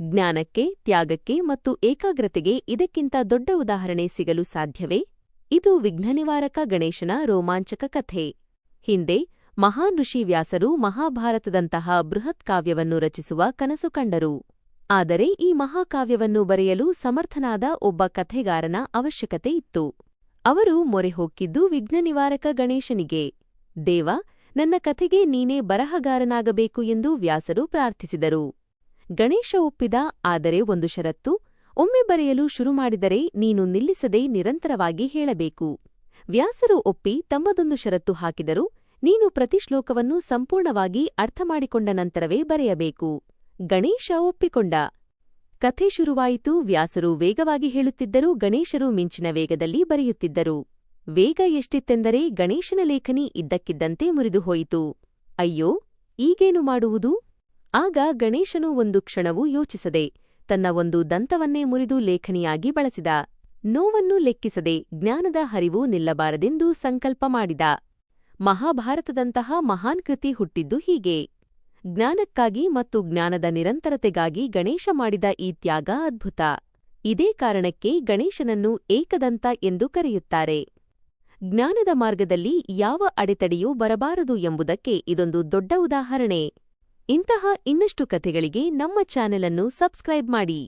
ಜ್ಞಾನಕ್ಕೆ, ತ್ಯಾಗಕ್ಕೆ ಮತ್ತು ಏಕಾಗ್ರತೆಗೆ ಇದಕ್ಕಿಂತ ದೊಡ್ಡ ಉದಾಹರಣೆ ಸಿಗಲು ಸಾಧ್ಯವೇ? ಇದು ವಿಘ್ನನಿವಾರಕ ಗಣೇಶನ ರೋಮಾಂಚಕ ಕಥೆ. ಹಿಂದೆ, ಮಹಾನ್ ಋಷಿ ವ್ಯಾಸರು ಮಹಾಭಾರತದಂತಹ ಬೃಹತ್ ಕಾವ್ಯವನ್ನು ರಚಿಸುವ ಕನಸು ಕಂಡರು. ಆದರೆ ಈ ಮಹಾಕಾವ್ಯವನ್ನು ಬರೆಯಲು ಸಮರ್ಥನಾದ ಒಬ್ಬ ಕಥೆಗಾರನ ಅವಶ್ಯಕತೆ ಇತ್ತು. ಅವರು ಮೊರೆ ಹೋಕ್ಕಿದ್ದು ವಿಘ್ನನಿವಾರಕ ಗಣೇಶನಿಗೆ. ದೇವ, ನನ್ನ ಕಥೆಗೆ ನೀನೇ ಬರಹಗಾರನಾಗಬೇಕು ಎಂದು ವ್ಯಾಸರು ಪ್ರಾರ್ಥಿಸಿದರು. ಗಣೇಶ ಒಪ್ಪಿದ, ಆದರೆ ಒಂದು ಷರತ್ತು. ಒಮ್ಮೆ ಬರೆಯಲು ಶುರು ಮಾಡಿದರೆ ನೀನು ನಿಲ್ಲಿಸದೆ ನಿರಂತರವಾಗಿ ಹೇಳಬೇಕು. ವ್ಯಾಸರು ಒಪ್ಪಿ ತಮ್ಮದೊಂದು ಷರತ್ತು ಹಾಕಿದರು. ನೀನು ಪ್ರತಿ ಶ್ಲೋಕವನ್ನು ಸಂಪೂರ್ಣವಾಗಿ ಅರ್ಥಮಾಡಿಕೊಂಡ ನಂತರವೇ ಬರೆಯಬೇಕು. ಗಣೇಶ ಒಪ್ಪಿಕೊಂಡ. ಕಥೆ ಶುರುವಾಯಿತು. ವ್ಯಾಸರು ವೇಗವಾಗಿ ಹೇಳುತ್ತಿದ್ದರೂ. ಗಣೇಶರು ಮಿಂಚಿನ ವೇಗದಲ್ಲಿ ಬರೆಯುತ್ತಿದ್ದರು. ವೇಗ ಎಷ್ಟಿತ್ತೆಂದರೆ ಗಣೇಶನ ಲೇಖನಿ ಇದ್ದಕ್ಕಿದ್ದಂತೆ ಮುರಿದುಹೋಯಿತು. ಅಯ್ಯೋ, ಈಗೇನು ಮಾಡುವುದು? ಆಗ ಗಣೇಶನು ಒಂದು ಕ್ಷಣವೂ ಯೋಚಿಸದೆ ತನ್ನ ಒಂದು ದಂತವನ್ನೇ ಮುರಿದು ಲೇಖನಿಯಾಗಿ ಬಳಸಿದ. ನೋವನ್ನು ಲೆಕ್ಕಿಸದೆ ಜ್ಞಾನದ ಹರಿವು ನಿಲ್ಲಬಾರದೆಂದು ಸಂಕಲ್ಪ ಮಾಡಿದ. ಮಹಾಭಾರತದಂತಹ ಮಹಾನ್ ಕೃತಿ ಹುಟ್ಟಿದ್ದು ಹೀಗೆ. ಜ್ಞಾನಕ್ಕಾಗಿ ಮತ್ತು ಜ್ಞಾನದ ನಿರಂತರತೆಗಾಗಿ ಗಣೇಶ ಮಾಡಿದ ಈ ತ್ಯಾಗ ಅದ್ಭುತ. ಇದೇ ಕಾರಣಕ್ಕೆ ಗಣೇಶನನ್ನು ಏಕದಂತ ಎಂದು ಕರೆಯುತ್ತಾರೆ. ಜ್ಞಾನದ ಮಾರ್ಗದಲ್ಲಿ ಯಾವ ಅಡೆತಡೆಯೂ ಬರಬಾರದು ಎಂಬುದಕ್ಕೆ ಇದೊಂದು ದೊಡ್ಡ ಉದಾಹರಣೆ. ಇಂತಹ ಇನ್ನಷ್ಟು ಕಥೆಗಳಿಗೆ ನಮ್ಮ ಚಾನೆಲ್ ಅನ್ನು ಸಬ್ಸ್ಕ್ರೈಬ್ ಮಾಡಿ.